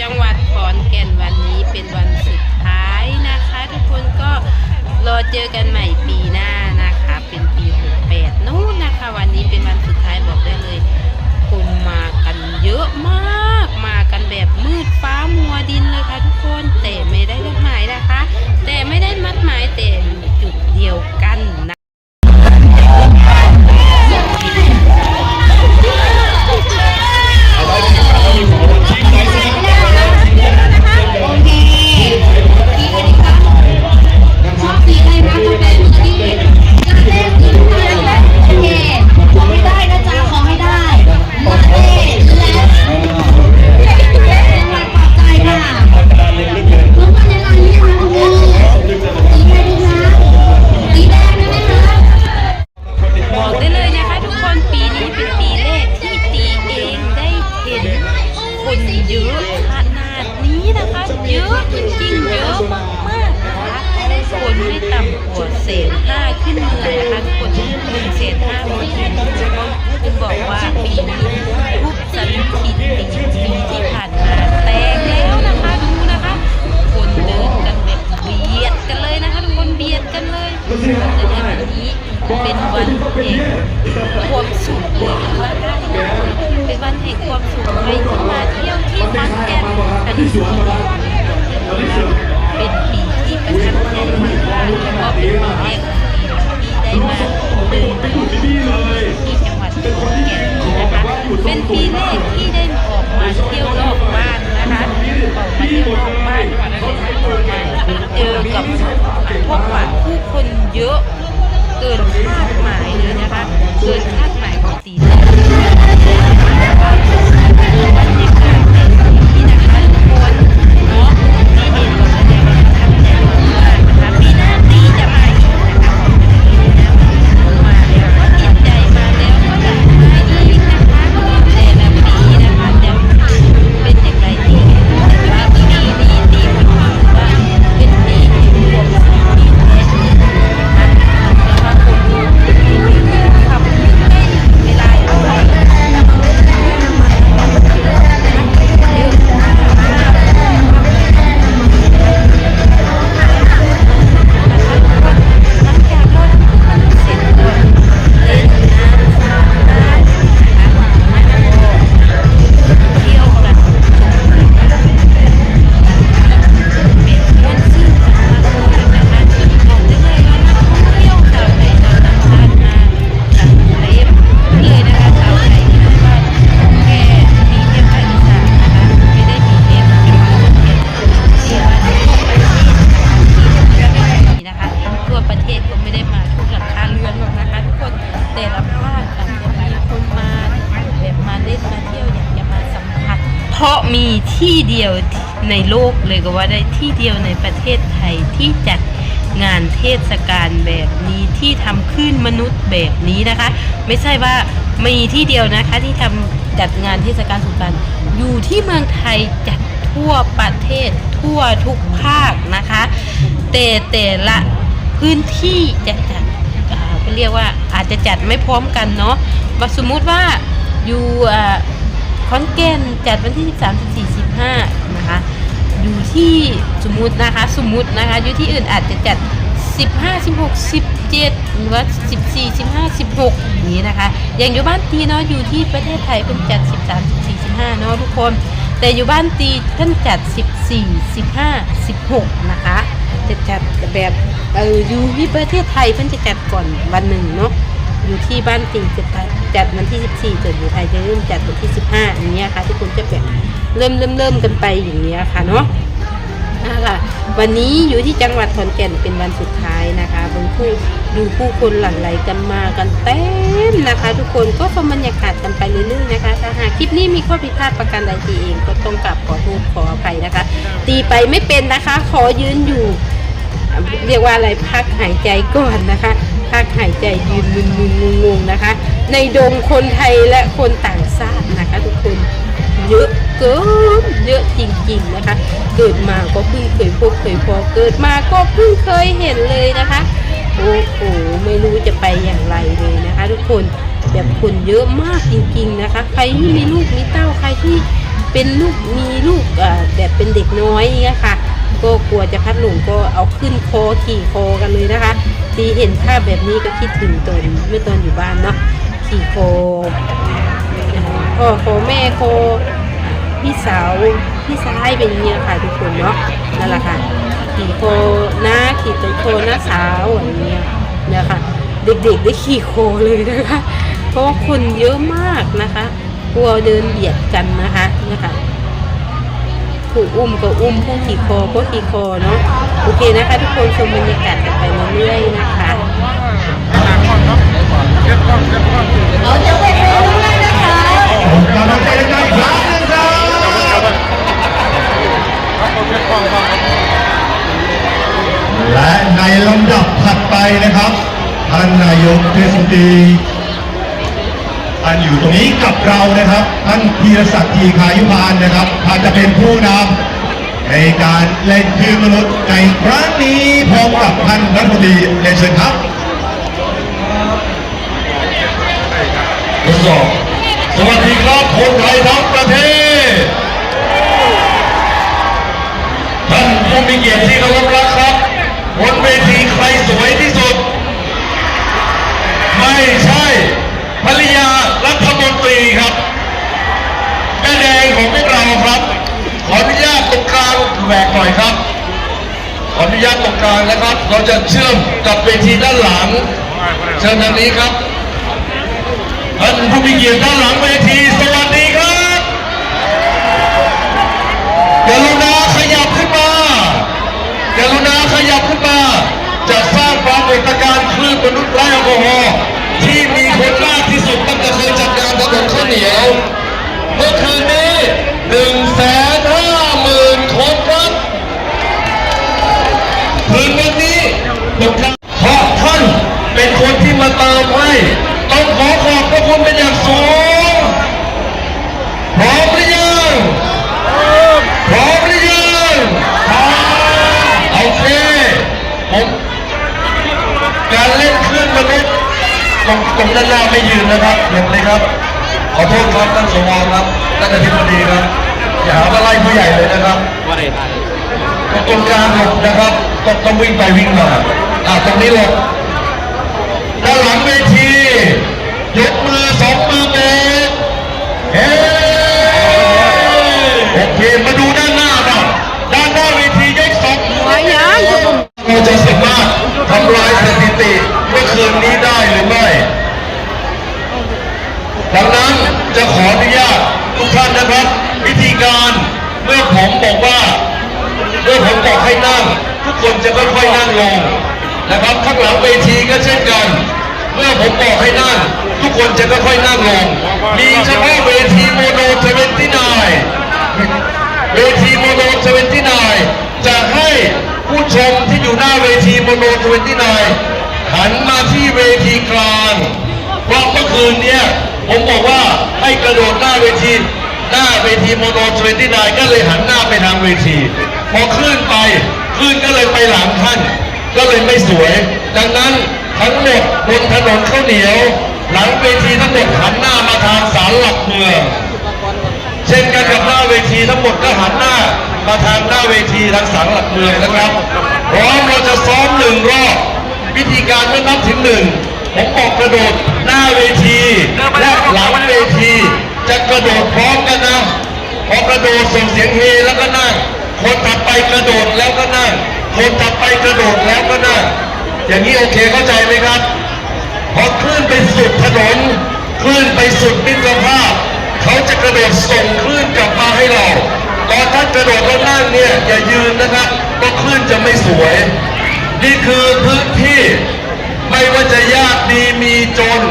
จังหวัดขอนแก่นวันนี้เป็นวันสุดท้ายนะคะ ทุกคนก็รอเจอกันใหม่ปีหน้านะคะ เป็นปี68นู่นนะคะ วันนี้เป็นวันสุดท้ายบอกได้เลยคนมากันเยอะมาก เป็นวันแห่งความสุขเลยว่าได้นะเป็นวันแห่งความสุขใครที่มาเที่ยวที่ขอนแก่นอันนี้สุดเป็นปีที่ประทับใจมากๆแล้วก็เป็นปีแรกที่ได้มาเดินทางที่จังหวัดขอนแก่นนะคะเป็นปีแรก ที่เดียวในโลกเลยก็ว่าได้ที่เดียวในประเทศไทยที่จัดงานเทศกาลแบบนี้ที่ทำขึ้นมนุษย์แบบนี้นะคะ ไม่ใช่ว่ามีที่เดียวนะคะที่ทำจัดงานเทศกาลสงกรานอยู่ที่เมืองไทยจัดทั่วประเทศทั่วทุกภาคนะคะ แต่แต่ละพื้นที่จะจัดอ่าเรียกว่าอาจจะจัดไม่พร้อมกันเนาะว่าสมมุติว่าอยู่ขอนแก่นจัดวันที่ 13 14 15นะคะอยู่ที่สมมุตินะคะสมมุตินะคะอยู่ที่อื่นอาจจะจัด 15 16 17หรือว่า14 15 16อย่างนี้นะคะ อย่างอยู่บ้านตีเนาะอยู่ที่ประเทศไทยเป็นจัด 13 14 15เนาะทุกคน แต่อยู่บ้านตีท่านจัด 14 15 16 นะคะจะจัดแบบเอออยู่ที่ประเทศไทยเพิ่นจะจัดก่อนวันหนึ่งเนาะ อยู่ที่บ้านตีจะจัดวันที่ 14ส่วนอยู่ไทยจะเริ่มจัดวันที่ 15อย่างเงี้ยค่ะทุกคนจะแบบเริ่มเริ่มเริ่มกันไปอย่างเงี้ยค่ะเนาะอ่าค่ะวันนี้อยู่ที่จังหวัดขอนแก่นเป็นวันสุดท้ายนะคะบนผู้ดูผู้คนหลั่งไหลกันมากันเต็มนะคะ ทุกคนก็ชมบรรยากาศกันไปเรื่อยๆนะคะถ้าหากคลิปนี้มีข้อผิดพลาดประการใดทีเองก็ต้องกลับขอโทษขออภัยนะคะ ตีไปไม่เป็นนะคะ ขอยืนอยู่ เรียกว่าอะไรพักหายใจก่อนนะคะ พักหายใจยืนมึนๆงงๆนะคะ ในดงคนไทยและคนต่างชาตินะคะ ทุกคนเยอะเกินเยอะจริงๆนะคะ เกิดมาก็เพิ่งเคยพบเคยพอเกิดมาก็เพิ่งเคยเห็นเลยนะคะโอ้โหไม่รู้จะไปอย่างไรเลยนะคะ ทุกคนแบบคนเยอะมากจริง ๆนะคะ ใครที่มีลูกมีเต้าใครที่เป็นลูกมีลูกอ่อแบบเป็นเด็กน้อยเนี่ยค่ะ ก็กลัวจะพัดหลงก็เอาขึ้นโคขี่โคกันเลยนะคะ ทีเห็นภาพแบบนี้ก็คิดถึงตนเมื่อตอนอยู่บ้านเนาะขี่โคพ่อโคแม่โคพี่สาวพี่ชายเป็นอย่างเงี้ยค่ะทุกคนเนาะนั่นแหละค่ะขี่โคน้าขี่ต้นโคน้าสาวอย่างเงี้ยเนี่ยค่ะ เด็กๆได้ขี่โคเลยนะคะเพราะคนเยอะมากนะคะกลัวเดินเบียดกันนะคะเนี่ยค่ะผู้อุ้มก็อุ้มผู้ขี่โคก็ขี่โคเนาะโอเคนะคะ ทุกคนชมบรรยากาศกันไป เรื่อยๆนะคะเราจะไปเรื่อยๆนะคะและในลำดับถัดไปนะครับท่านนายกเทศมนตรีท่านอยู่ตรงนี้กับเรานะครับท่านพีรศักดิ์ทีคายุพานนะครับท่านจะเป็นผู้นำ ในการเล่นคลื่นมนุษย์ในครั้งนี้พร้อมกับท่านรัฐมนตรีเรียนเชิญครับทดสอบสวัสดีครับคนไทยทั้งประเทศ ท่านผู้มีเกียรติที่เคารพรักครับบนเวทีใครสวยที่สุด ไม่ใช่ภรรยารัฐมนตรีครับ แม่แดงของพวกเราครับ ขออนุญาตตรงกลางแหวกหน่อยครับ ขออ นุญาตตรงกลางนะครับ เราจะเชื่อมกับเวทีด้านหลัง เชิญทางนี้ครับท่านผู้มีเกียรติด้านหลังเวทีสวัสดีครับกรุณาขยับขึ้นมากรุณาขยับขึ้นมา จะสร้างความเอกการคลื่นมนุษย์ไร้แอลกอฮอล์ที่มีคนมากที่สุดตั้งแต่เคยจัดงานถนนข้าวเหนียว เมื่อคืนนี้หนึ่งแสนห้าหมื่นคนครับ คืนวันนี้ผมจะเพราะท่านเป็นคนที่มาเติมให้ ต้องขอขอบพระคุณเป็นอย่างสูง พร้อมหรือยังพร้อมหรือยังพร้อมโอเค ผมการเล่นคลื่นมนุษย์ตรงตรงด้านหน้าไม่ยืนนะครับเห็นเลยครับ ขอโทษครับท่านสวครับท่านอธิบดีครับอย่าหาว่าไล่ผู้ใหญ่เลยนะครับตรงกลางหลบนะครับต้องต้องวิ่งไปวิ่งมาอ่าตรงนี้หลบด้านหลังเวที คนจะค่อยๆนั่งลงนะครับข้างหลังเวทีก็เช่นกัน เมื่อผมบอกให้นั่งทุกคนจะค่อยๆนั่งลง มีเฉพาะเวทีโมโนเทเวนตี้นเวทีโมโนเทเวนตี้นจะให้ผู้ชมที่อยู่หน้าเวทีโมโนเทเวนตี้นหันมาที่เวทีกลางเพราะเมื่อคืนเนี้ยผมบอกว่าให้กระโดดหน้าเวทีหน้าเวทีโมโนทเวนตี้นก็เลยหันหน้าไปทางเวที พอคลื่นไป คลื่นก็เลยไปหลังท่าน ก็เลยไม่สวย ดังนั้นทั้งหมดบนถนนข้าวเหนียว หลังเวทีทั้งหมดหันหน้ามาทางศาลหลักเมืองเช่นกันกับหน้าเวทีทั้งหมดก็หันหน้ามาทางหน้าเวทีทางศาลหลักเมืองนะครับพร้อมเราจะซ้อมหนึ่งรอบวิธีการเมื่อนับถึงหนึ่งผมบอกกระโดดหน้าเวที และหลังเวที จะกระโดดพร้อมกันนะพอกระโดดส่งเสียงเฮแล้วก็นั่ง คนถัดไปกระโดดแล้วก็นั่ง คนถัดไปกระโดดแล้วก็นั่ง อย่างนี้โอเคเข้าใจไหมครับ พอคลื่นไปสุดถนน คลื่นไปสุดมิตรภาพ เขาจะกระโดดส่งคลื่นกลับมาให้เรา ตอนท่านกระโดดแล้วนั่งเนี่ยอย่ายืนนะครับเพราะคลื่นจะไม่สวย นี่คือพื้นที่ ไม่ว่าจะยากดีมีจน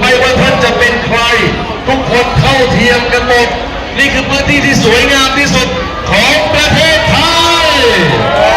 ไม่ว่าท่านจะเป็นใคร ทุกคนเท่าเทียมกันหมด นี่คือพื้นที่ที่สวยงามที่สุด ของประเทศไทย